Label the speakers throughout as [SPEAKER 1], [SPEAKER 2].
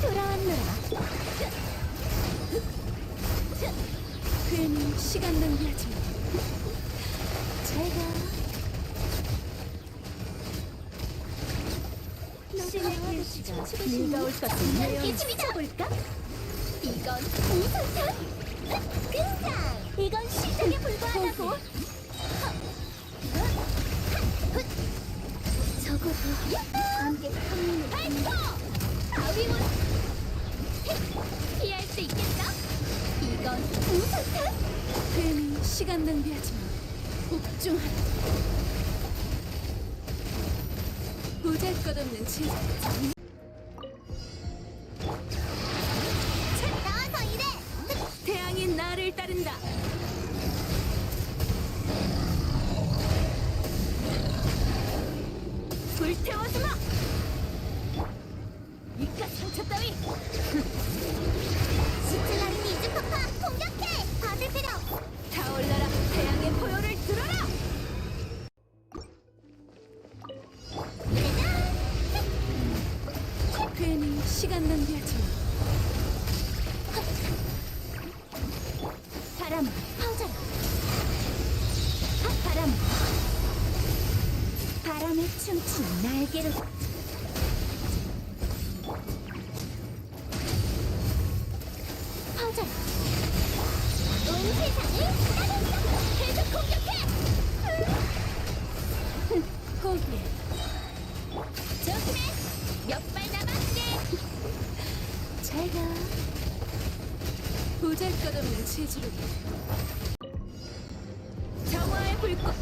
[SPEAKER 1] 퍼져라.
[SPEAKER 2] 괜히 시간 낭비하지 마.
[SPEAKER 1] 제가
[SPEAKER 2] 신의 계시가
[SPEAKER 1] 즐거울 것은 내용
[SPEAKER 2] 기침이다.
[SPEAKER 1] 볼까?
[SPEAKER 2] 이건 우선탄 등장.
[SPEAKER 1] 이건 시작에 불과하다고.
[SPEAKER 2] 적어도 함께 평민을 시간 낭비하지 마. 복종하라. 보잘것없는 제
[SPEAKER 1] 나와서 일해!
[SPEAKER 2] 태양이 나를 따른다. 시간 낭비하지 마.
[SPEAKER 1] 바람아 퍼져라. 핫 바람. 바람에 춤추는 날개로. 퍼져라. 온 세상을 따뜻하게 계속 공격해!
[SPEAKER 2] 포기해. 보잘것없는 체질로 정화의 불꽃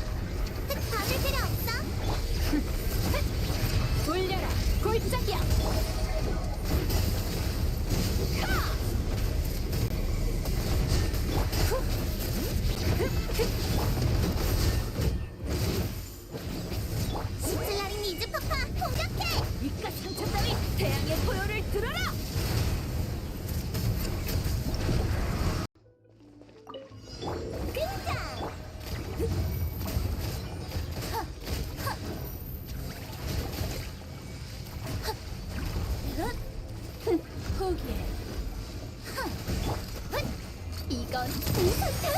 [SPEAKER 1] 이건 우선탄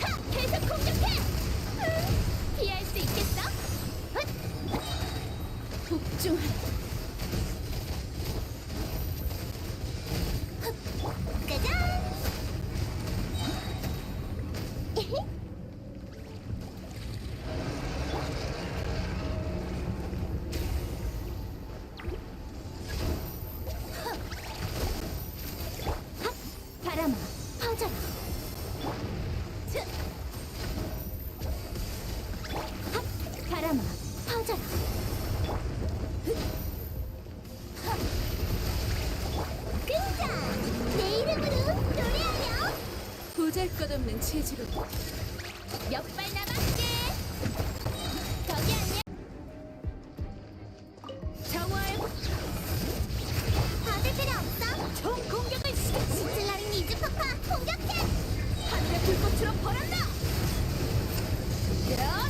[SPEAKER 1] 하! 계속 공격해 피할 수 있겠어?
[SPEAKER 2] 복종 보잘 것 없는 체지로.
[SPEAKER 1] 역발 남았게. 거기
[SPEAKER 2] 아니야? 정월.
[SPEAKER 1] 받을 필요 없어?
[SPEAKER 2] 총 공격을 시작
[SPEAKER 1] 신슬라린 이즈파파 공격해!
[SPEAKER 2] 한대 불꽃으로 벌한다 야!